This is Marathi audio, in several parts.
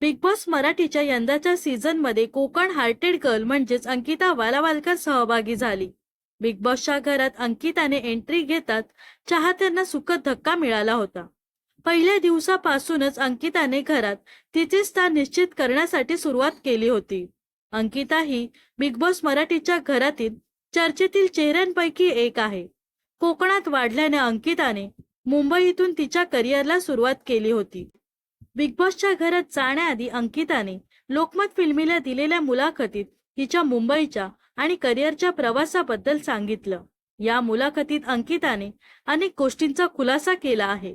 बिग बॉस मराठीच्या यंदाच्या सीझनमध्ये कोकण हार्टेड गर्ल म्हणजेच अंकिता वालावालकर सहभागी झाली. बिग बॉसच्या घरात अंकिताने एंट्री घेतात चाहत्यांना सुखद धक्का मिळाला होता. पहिल्या दिवसापासूनच अंकिताने घरात तिचे स्थान निश्चित करण्यासाठी सुरुवात केली होती. अंकिता ही बिग बॉस मराठीच्या घरातील चर्चेतील चेहऱ्यांपैकी एक आहे. कोकणात वाढल्याने अंकिताने मुंबईतून तिच्या करिअरला सुरुवात केली होती. बिग बॉसच्या घरात जाण्याआधी अंकिताने लोकमत फिल्मीला दिलेल्या मुलाखतीत तिच्या मुंबईच्या आणि करिअरच्या प्रवासाबद्दल सांगितलं. या मुलाखतीत अंकिताने अनेक गोष्टींचा खुलासा केला आहे.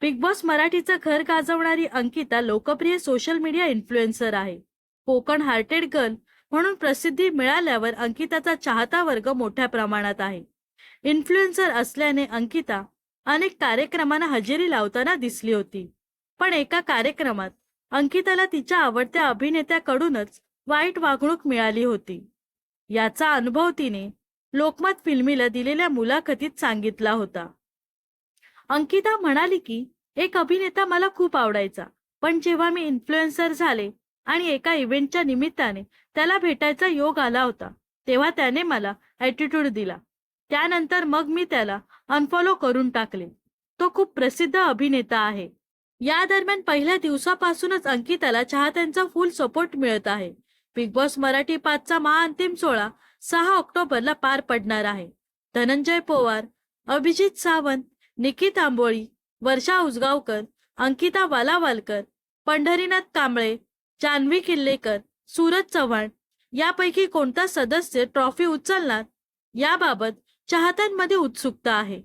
बिग बॉस मराठीचं घर गाजवणारी अंकिता लोकप्रिय सोशल मीडिया इन्फ्लुएन्सर आहे. कोकण हार्टेड गर्ल म्हणून प्रसिद्धी मिळाल्यावर अंकिताचा चाहता वर्ग मोठ्या प्रमाणात आहे. इन्फ्लुएन्सर असल्याने अंकिता अनेक कार्यक्रमांना हजेरी लावताना दिसली होती. पण एका कार्यक्रमात अंकिताला तिच्या आवडत्या अभिनेत्याकडूनच वाईट वागणूक मिळाली होती. याचा अनुभव तिने लोकमत फिल्मीला दिलेल्या मुलाखतीत सांगितला होता. अंकिता म्हणाली की एक अभिनेता मला खूप आवडायचा पण जेव्हा मी इन्फ्लुएन्सर झाले आणि एका इव्हेंटच्या निमित्ताने त्याला भेटायचा योग आला होता तेव्हा त्याने मला ॲटिट्यूड दिला. त्यानंतर मग मी त्याला अनफॉलो करून टाकले. तो खूप प्रसिद्ध अभिनेता आहे. या दरम्यान पहिल्या दिवसापासूनच अंकिताला चाहत्यांचा फुल सपोर्ट मिळत आहे. बिग बॉस मराठी पाचचा महाअंतिम सोहळा सहा ऑक्टोबरला पार पडणार आहे. धनंजय पोवार अभिजित सावंत निकित आंबोळी वर्षा उसगावकर अंकिता वालावालकर पंढरीनाथ कांबळे जान्हवी किल्लेकर सूरज चव्हाण यापैकी कोणता सदस्य ट्रॉफी उचलणार? याबाबत चाहत्यांमध्ये उत्सुकता आहे.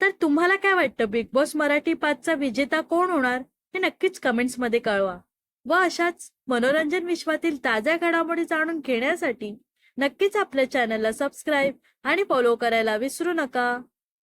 तर तुम्हाला काय वाटतं? बिग बॉस मराठी पाचचा विजेता कोण होणार? हे नक्कीच कमेंट्समध्ये कळवा. व अशाच मनोरंजन विश्वातील ताज्या घडामोडी जाणून घेण्यासाठी नक्कीच आपल्या चॅनलला सबस्क्राईब आणि फॉलो करायला विसरू नका.